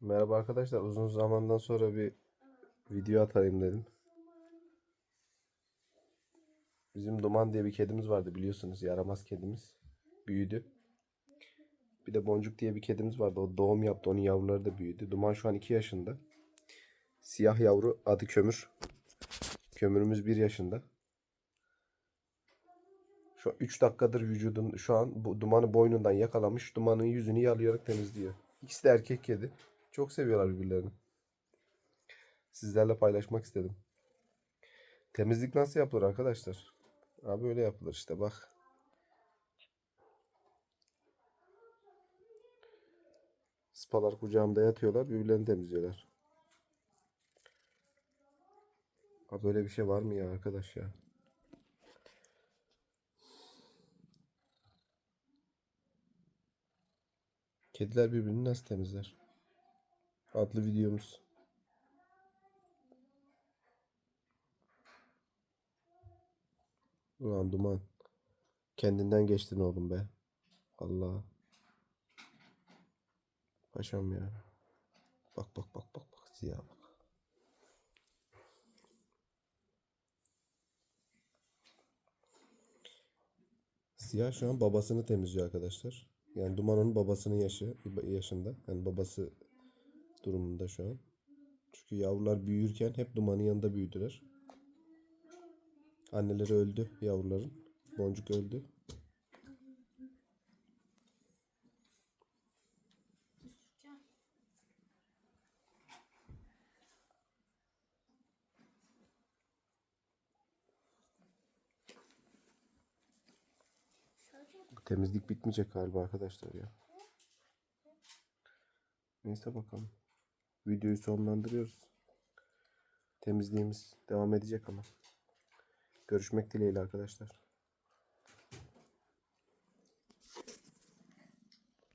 Merhaba arkadaşlar. Uzun zamandan sonra bir video atayım dedim. Bizim Duman diye bir kedimiz vardı biliyorsunuz. Yaramaz kedimiz. Büyüdü. Bir de Boncuk diye bir kedimiz vardı. O doğum yaptı. Onun yavruları da büyüdü. Duman şu an 2 yaşında. Siyah yavru adı Kömür. Kömürümüz 1 yaşında. Şu 3 dakikadır vücudun şu an bu dumanı boynundan yakalamış. Dumanın yüzünü yalayarak temizliyor. İkisi de erkek kedi. Çok seviyorlar birbirlerini. Sizlerle paylaşmak istedim. Temizlik nasıl yapılır arkadaşlar? Abi öyle yapılır işte bak. Spalar kucağımda yatıyorlar, birbirlerini temizliyorlar. Abi böyle bir şey var mı ya arkadaş ya? Kediler birbirini nasıl temizler? Adlı videomuz. Ulan duman. Kendinden geçtin oğlum be. Allah. Paşam ya. Bak bak bak bak bak. Ziya bak. Siyah şu an babasını temizliyor arkadaşlar. Yani Duman onun babasının yaşı yaşında. Yani babası durumunda şu an. Çünkü yavrular büyürken hep Duman'ın yanında büyüdüler. Anneleri öldü yavruların. Boncuk öldü. Temizlik bitmeyecek galiba arkadaşlar ya. Neyse bakalım. Videoyu sonlandırıyoruz. Temizliğimiz devam edecek ama. Görüşmek dileğiyle arkadaşlar.